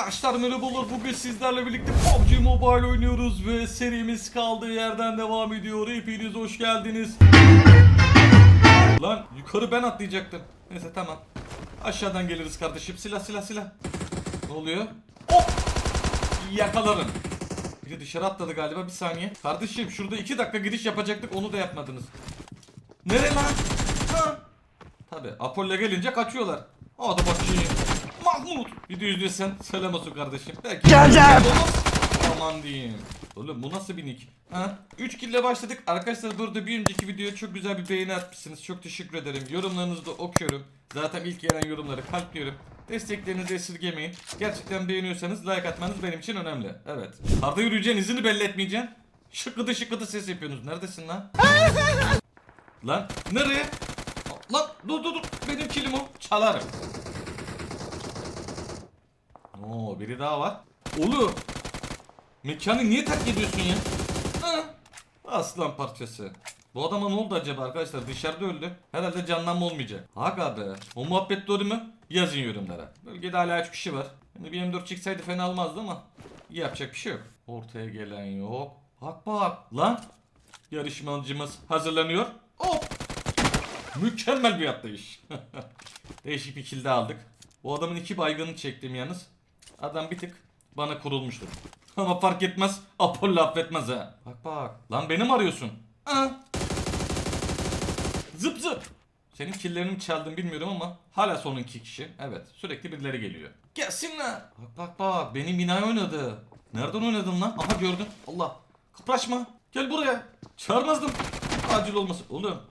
Arkadaşlar merhabalar bugün sizlerle birlikte PUBG Mobile oynuyoruz ve serimiz kaldığı yerden devam ediyor. Hepiniz hoş geldiniz. Lan yukarı ben atlayacaktım. Neyse tamam. Aşağıdan geliriz kardeşim. Silah silah silah. Ne oluyor? Hop! Yakalarım. Biri dışarı atladı galiba bir saniye. Kardeşim şurada iki dakika giriş yapacaktık onu da yapmadınız. Nere lan? Ha? Tabi Apollo gelince kaçıyorlar. Hadi bakayım. Mahmut. Video izliyorsan selam olsun kardeşim. Belki Geleceğim. Aman diyeyim. Oğlum bu nasıl bir nick? Ha? 3 kille başladık. Arkadaşlar burada bir önceki videoya çok güzel bir beğeni atmışsınız. Çok teşekkür ederim. Yorumlarınızı da okuyorum. Zaten ilk gelen yorumları kalpliyorum. Desteklerinizi esirgemeyin. Gerçekten beğeniyorsanız like atmanız benim için önemli. Evet. Arda yürüyeceksin izini belli etmeyeceksin. Şıkkıdı şıkkıdı ses yapıyorsunuz. Neredesin lan? lan nereye? Lan dur dur dur. Benim kilim o. Çalarım. Oo biri daha var. Oğlum. Mekanı niye terk ediyorsun ya? Ha? Aslan parçası. Bu adama ne oldu acaba arkadaşlar? Dışarıda öldü. Herhalde canlanma olmayacak. Aga be. O muhabbet doğru mu? Yazın yorumlara. Bölgede hala 3 kişi var. Yani bir M4 çıksaydı fena olmazdı ama yapacak bir şey yok. Ortaya gelen yok. Bak bak. Lan. Yarışmacımız hazırlanıyor. Hop. Mükemmel bir atlayış. Değişik bir kilde aldık. Bu adamın iki baygını çektim yalnız. Adam bir tık bana kurulmuştur. Ama fark etmez. Apollo affetmez ha. Bak bak. Lan beni mi arıyorsun? Ha? Zıp zıp. Senin killerini mi çaldım bilmiyorum ama hala son iki kişi. Evet sürekli birileri geliyor. Gelsin lan. Bak bak bak benim binaya oynadı. Nereden oynadın lan? Aha gördüm. Allah. Kıpraşma. Gel buraya. Çağırmazdım. Acil olmasın. Oğlum.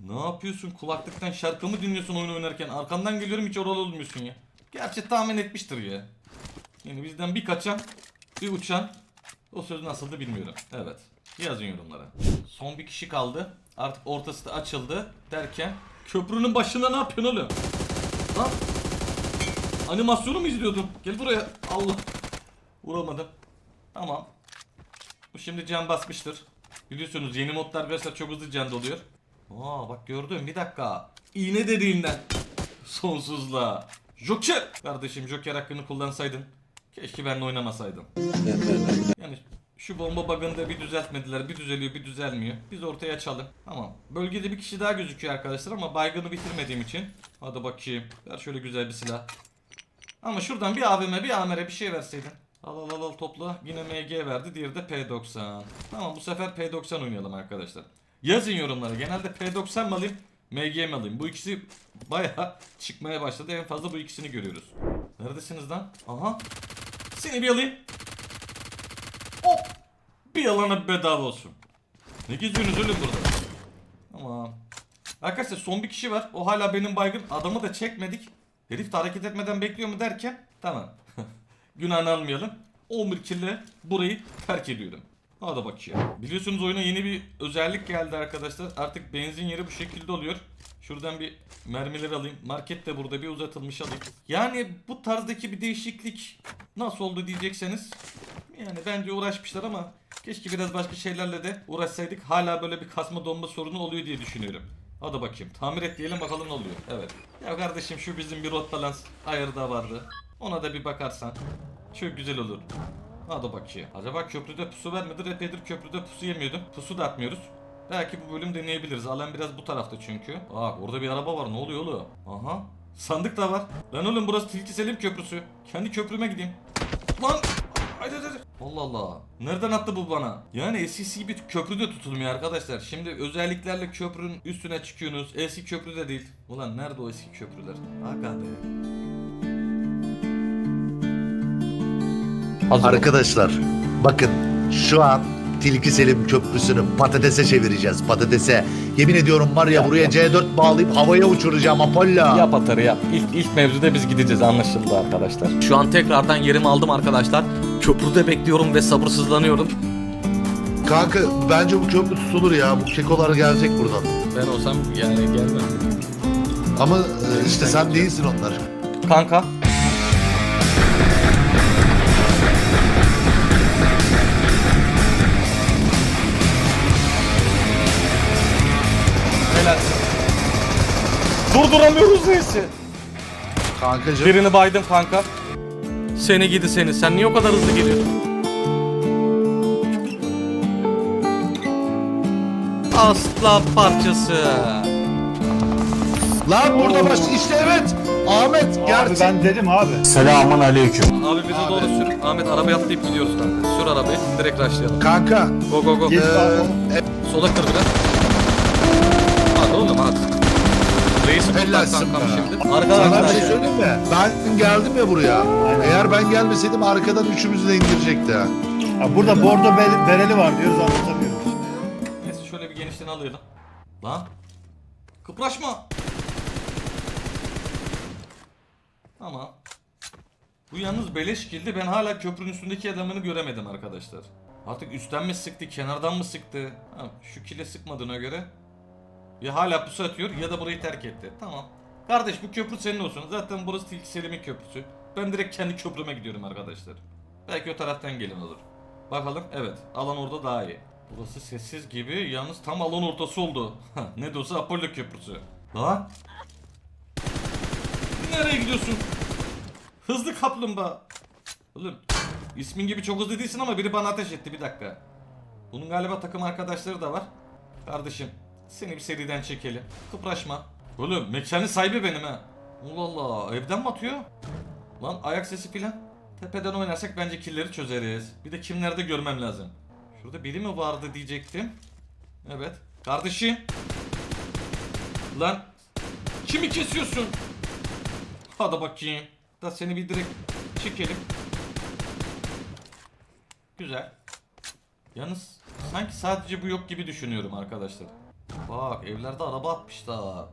Ne yapıyorsun? Kulaklıktan şarkı mı dinliyorsun oyun oynarken? Arkandan geliyorum hiç oralı olmuyorsun ya. Gerçi tahmin etmiştir ya. Yani bizden bir kaçan, bir uçan. O söz nasıldı bilmiyorum. Evet. Yazın yorumlara. Son bir kişi kaldı. Artık ortası da açıldı derken köprünün başında ne yapıyorsun oğlum? Lan animasyonu mu izliyordun? Gel buraya. Allah. Vuramadım. Tamam. Bu şimdi can basmıştır. Biliyorsunuz yeni modlar arkadaşlar çok hızlı can doluyor. Aa bak gördüm bir dakika. İğne deliğinden. Sonsuzluğa. Joker. Kardeşim Joker hakkını kullansaydın. Keşke benimle oynamasaydın. Yani şu bomba bug'ını da bir düzeltmediler. Bir düzeliyor bir düzelmiyor. Biz ortaya açalım. Tamam. Bölgede bir kişi daha gözüküyor arkadaşlar ama baygını bitirmediğim için. Hadi bakayım. Ver şöyle güzel bir silah. Ama şuradan bir AVM bir AMR bir şey verseydin. Al al al al topla. Yine MG verdi. Diğeri de P90. Tamam bu sefer P90 oynayalım arkadaşlar. Yazın yorumlara. Genelde P90 mı alayım? MG mi alayım? Bu ikisi baya çıkmaya başladı. En fazla bu ikisini görüyoruz. Neredesiniz lan? Aha. Seni bir alayım. Hop. Bir alana bedava olsun. Ne geziyorsunuz oğlum burada? Tamam. Arkadaşlar son bir kişi var. O hala benim baygın. Adamı da çekmedik. Herif de hareket etmeden bekliyor mu derken. Tamam. Günahını almayalım. 11 kille burayı terk ediyorum. Hadi bak ya. Biliyorsunuz oyuna yeni bir özellik geldi arkadaşlar. Artık benzin yeri bu şekilde oluyor. Şuradan bir mermiler alayım. Market de burada bir uzatılmış alayım. Yani bu tarzdaki bir değişiklik nasıl oldu diyecekseniz. Yani bence uğraşmışlar ama keşke biraz başka şeylerle de uğraşsaydık. Hala böyle bir kasma donma sorunu oluyor diye düşünüyorum. Hadi bakayım. Tamir et diyelim bakalım ne oluyor. Evet. Ya kardeşim şu bizim bir rot balans ayarı da vardı. Ona da bir bakarsan çok güzel olur. Hadi bakayım. Acaba köprüde pusu vermedi. Epeydir köprüde pusu yemiyordum. Pusu da atmıyoruz. Belki bu bölüm deneyebiliriz. Alan biraz bu tarafta çünkü. Bak orada bir araba var. Ne oluyor oğlum? Aha. Sandık da var. Lan oğlum burası Tilki Selim Köprüsü. Kendi köprüme gideyim. Lan! Haydi. haydi. Allah Allah. Nereden attı bu bana? Yani eskisi gibi köprüde tutulmuyor arkadaşlar. Şimdi özelliklerle köprünün üstüne çıkıyorsunuz. Eski köprüde değil. Ulan nerede o eski köprüler? Aga be. Arkadaşlar bakın şu an Tilki Selim Köprüsü'nü patatese çevireceğiz patatese. Yemin ediyorum var ya buraya C4 bağlayıp havaya uçuracağım Apollo. Yap atarı yap. İlk, ilk mevzuda biz gideceğiz anlaşıldı arkadaşlar. Şu an tekrardan yerimi aldım arkadaşlar. Köprüde bekliyorum ve sabırsızlanıyorum. Kanka bence bu köprü tutulur ya. Bu kekolar gelecek buradan. Ben olsam yani gelmem. Ama e, işte sen değilsin onlar. Kanka. Durduramıyoruz neyse. Kankacığım. Birini baydım kanka. Seni gidi seni. Sen niye o kadar hızlı geliyorsun? Aslan parçası. Lan burada baş işte evet. Ahmet Abi gerçek. ben dedim abi. Abi bize Abi. doğru sür. Ahmet arabaya atlayıp gidiyoruz kanka. Sür arabayı. Direkt rushlayalım. Kanka. Go go go. Geç Ee, abi. Sola kır biraz. Hadi oğlum hadi. Reisim be. şimdi. Sana bir şey söyleyeyim mi? Ben geldim ya buraya. Eğer ben gelmeseydim arkadan üçümüzü de indirecekti. ha. Burada bordo be- bereli var diyoruz anlatamıyoruz. Neyse şöyle bir genişten alayım. Lan. Kıpraşma. Ama bu yalnız beleş kildi. Ben hala köprünün üstündeki adamını göremedim arkadaşlar. Artık üstten mi sıktı, kenardan mı sıktı? Ha, şu kile sıkmadığına göre ya hala pusu atıyor ya da burayı terk etti. Tamam. Kardeş bu köprü senin olsun. Zaten burası Tilki Selim'in köprüsü. Ben direkt kendi köprüme gidiyorum arkadaşlar. Belki o taraftan gelin olur. Bakalım evet alan orada daha iyi. Burası sessiz gibi yalnız tam alan ortası oldu. ne de olsa Apollo köprüsü. Lan. Nereye gidiyorsun? Hızlı kaplumbağa. Oğlum ismin gibi çok hızlı değilsin ama biri bana ateş etti bir dakika. Bunun galiba takım arkadaşları da var. Kardeşim seni bir seriden çekelim. Kıpraşma. Oğlum mekanın sahibi benim ha. Allah Allah evden mi atıyor? Lan ayak sesi filan. Tepeden oynarsak bence killeri çözeriz. Bir de kimlerde görmem lazım. Şurada biri mi vardı diyecektim. Evet. Kardeşim. Lan. Kimi kesiyorsun? Hadi bakayım. Da seni bir direkt çekelim. Güzel. Yalnız sanki sadece bu yok gibi düşünüyorum arkadaşlar. Bak evlerde araba atmışlar.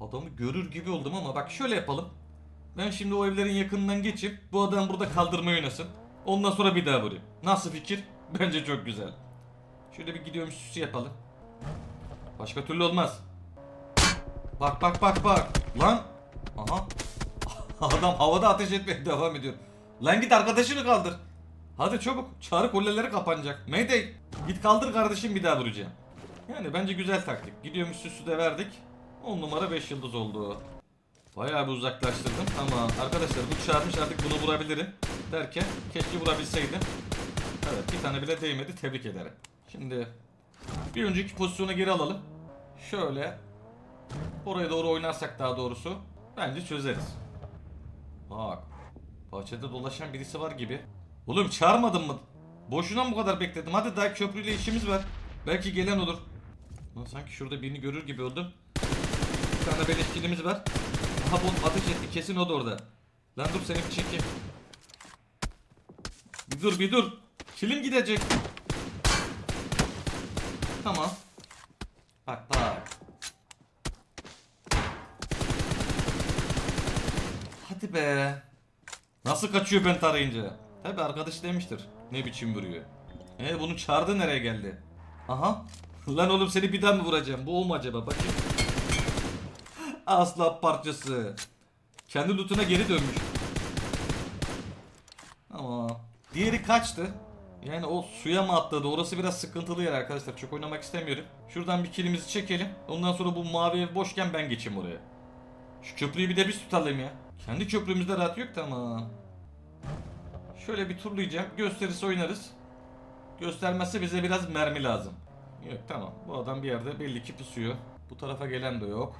Adamı görür gibi oldum ama bak şöyle yapalım. Ben şimdi o evlerin yakınından geçip bu adam burada kaldırma oynasın. Ondan sonra bir daha vurayım. Nasıl fikir? Bence çok güzel. Şöyle bir gidiyorum süsü yapalım. Başka türlü olmaz. Bak bak bak bak. Lan. Aha. Adam havada ateş etmeye devam ediyor. Lan git arkadaşını kaldır. Hadi çabuk. Çağrı kolyeleri kapanacak. Mayday. Git kaldır kardeşim bir daha vuracağım. Yani bence güzel taktik. Gidiyormuş süsü de verdik. 10 numara 5 yıldız oldu. Bayağı bir uzaklaştırdım ama arkadaşlar bu çarpmış artık bunu vurabilirim derken keşke vurabilseydim. Evet bir tane bile değmedi tebrik ederim. Şimdi bir önceki pozisyona geri alalım. Şöyle oraya doğru oynarsak daha doğrusu bence çözeriz. Bak bahçede dolaşan birisi var gibi. Oğlum çağırmadın mı? Boşuna mı bu kadar bekledim? Hadi daha köprüyle işimiz var. Belki gelen olur. Lan sanki şurada birini görür gibi oldum. Bir tane beleşkilimiz var. Aha bu ateş etti kesin o da orada. Lan dur seni bir çekeyim. Bir dur bir dur. Kilim gidecek. Tamam. Bak bak. Hadi be. Nasıl kaçıyor ben tarayınca? Tabi arkadaş demiştir. Ne biçim vuruyor. E bunu çağırdı nereye geldi? Aha. Lan oğlum seni bir daha mı vuracağım? Bu o mu acaba? Bakayım. Asla parçası. Kendi lootuna geri dönmüş. Ama diğeri kaçtı. Yani o suya mı atladı? Orası biraz sıkıntılı yer arkadaşlar. Çok oynamak istemiyorum. Şuradan bir kilimizi çekelim. Ondan sonra bu mavi ev boşken ben geçeyim oraya. Şu köprüyü bir de biz tutalım ya. Kendi köprümüzde rahat yok tamam. Şöyle bir turlayacağım. Gösterisi oynarız. Göstermezse bize biraz mermi lazım. Yok tamam. Bu adam bir yerde belli ki pusuyor. Bu tarafa gelen de yok.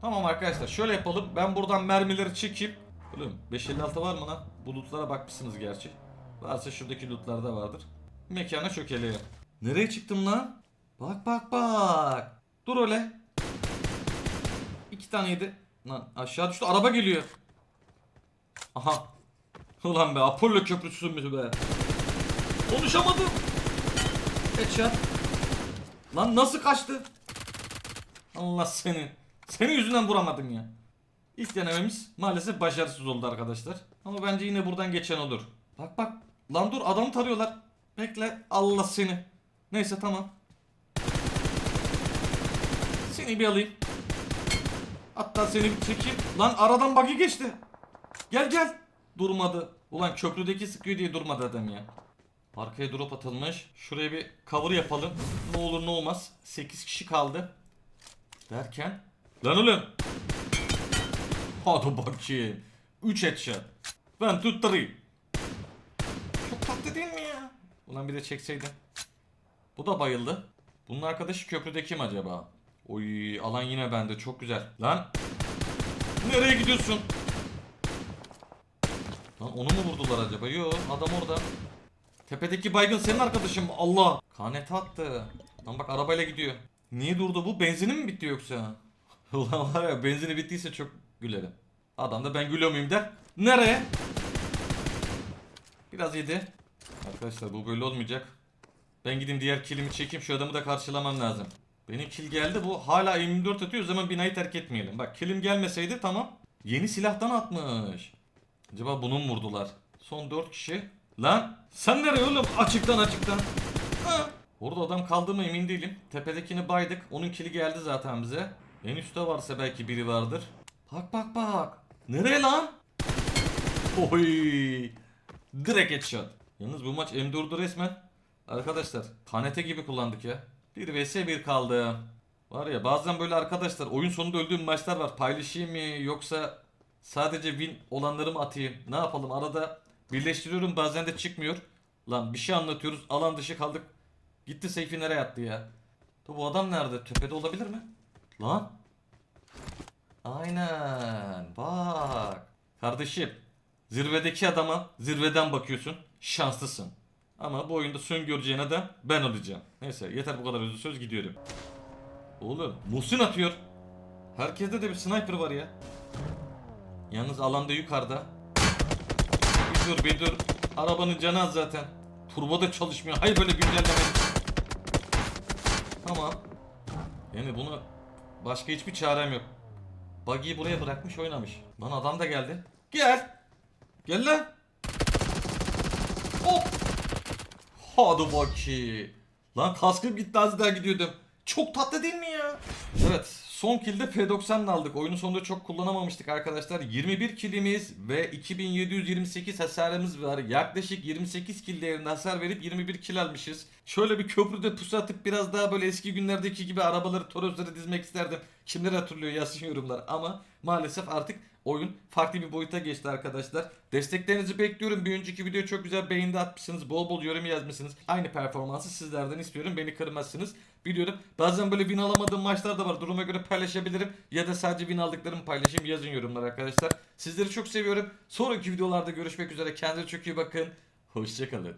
Tamam arkadaşlar şöyle yapalım. Ben buradan mermileri çekeyim. Oğlum 556 var mı lan? Bu lootlara bakmışsınız gerçi. Varsa şuradaki lootlarda vardır. Mekana çökeli. Nereye çıktım lan? Bak bak bak. Dur öyle. İki taneydi. Lan aşağı düştü. Araba geliyor. Aha. Ulan be Apollo köprüsü mü be? Konuşamadım. Headshot. Lan nasıl kaçtı? Allah seni. Senin yüzünden vuramadım ya. İlk denememiz maalesef başarısız oldu arkadaşlar. Ama bence yine buradan geçen olur. Bak bak. Lan dur adamı tarıyorlar. Bekle. Allah seni. Neyse tamam. Seni bir alayım. Hatta seni bir çekeyim. Lan aradan buggy geçti. Gel gel. Durmadı. Ulan köprüdeki sıkıyor diye durmadı adam ya. Arkaya drop atılmış. Şuraya bir cover yapalım. Ne olur ne olmaz. 8 kişi kaldı. Derken. Lan oğlum. Hadi bakayım. 3 headshot. Ben tutturayım. Çok tatlı değil mi ya? Ulan bir de çekseydim. Bu da bayıldı. Bunun arkadaşı köprüde kim acaba? Oy alan yine bende çok güzel. Lan. Nereye gidiyorsun? Lan onu mu vurdular acaba? Yo adam orada. Tepedeki baygın senin arkadaşın mı? Allah. Kanete attı. Lan bak arabayla gidiyor. Niye durdu bu? Benzini mi bitti yoksa? Ulan var ya benzini bittiyse çok gülerim. Adam da ben gülüyor muyum der. Nereye? Biraz yedi. Arkadaşlar bu böyle olmayacak. Ben gideyim diğer kilimi çekeyim şu adamı da karşılamam lazım. Benim kill geldi bu hala M24 atıyor o zaman binayı terk etmeyelim. Bak kilim gelmeseydi tamam. Yeni silahtan atmış. Acaba bunu mu vurdular? Son 4 kişi. Lan sen nereye oğlum? Açıktan açıktan. Ha. Orada adam kaldı mı emin değilim. Tepedekini baydık. Onun kili geldi zaten bize. En üstte varsa belki biri vardır. Bak bak bak. Nereye lan? Oy. Direkt headshot. Yalnız bu maç M4'ü resmen arkadaşlar kanete gibi kullandık ya. 1 vs 1 kaldı. Var ya bazen böyle arkadaşlar oyun sonunda öldüğüm maçlar var. Paylaşayım mı yoksa sadece win olanları mı atayım? Ne yapalım arada birleştiriyorum bazen de çıkmıyor. Lan bir şey anlatıyoruz alan dışı kaldık. Gitti Seyfi nereye attı ya? Dur bu adam nerede? Tepede olabilir mi? Lan. Aynen. Bak. Kardeşim. Zirvedeki adama zirveden bakıyorsun. Şanslısın. Ama bu oyunda son göreceğine de ben olacağım. Neyse yeter bu kadar özür söz gidiyorum. Oğlum Muhsin atıyor. Herkeste de bir sniper var ya. Yalnız alanda yukarıda. Bir dur bir dur. Arabanın canı az zaten. Turbo da çalışmıyor. Hayır böyle güncelleme. Tamam. Yani bunu başka hiçbir çarem yok. Buggy'yi buraya bırakmış oynamış. Lan adam da geldi. Gel. Gel lan. Hop. Hadi bakayım. Lan kaskım gitti az daha gidiyordum. Çok tatlı değil mi ya? Evet son kilde P90'la aldık. Oyunun sonunda çok kullanamamıştık arkadaşlar. 21 kilimiz ve 2728 hasarımız var. Yaklaşık 28 kill değerinde hasar verip 21 kill almışız. Şöyle bir köprüde pusu atıp biraz daha böyle eski günlerdeki gibi arabaları torozları dizmek isterdim. Kimler hatırlıyor yazın yorumlar ama maalesef artık oyun farklı bir boyuta geçti arkadaşlar. Desteklerinizi bekliyorum. Bir önceki video çok güzel beğeni de atmışsınız. Bol bol yorum yazmışsınız. Aynı performansı sizlerden istiyorum. Beni kırmazsınız. Biliyorum. Bazen böyle win alamadığım maçlar da var. Duruma göre paylaşabilirim. Ya da sadece win aldıklarımı paylaşayım. Yazın yorumlar arkadaşlar. Sizleri çok seviyorum. Sonraki videolarda görüşmek üzere. Kendinize çok iyi bakın. Hoşçakalın.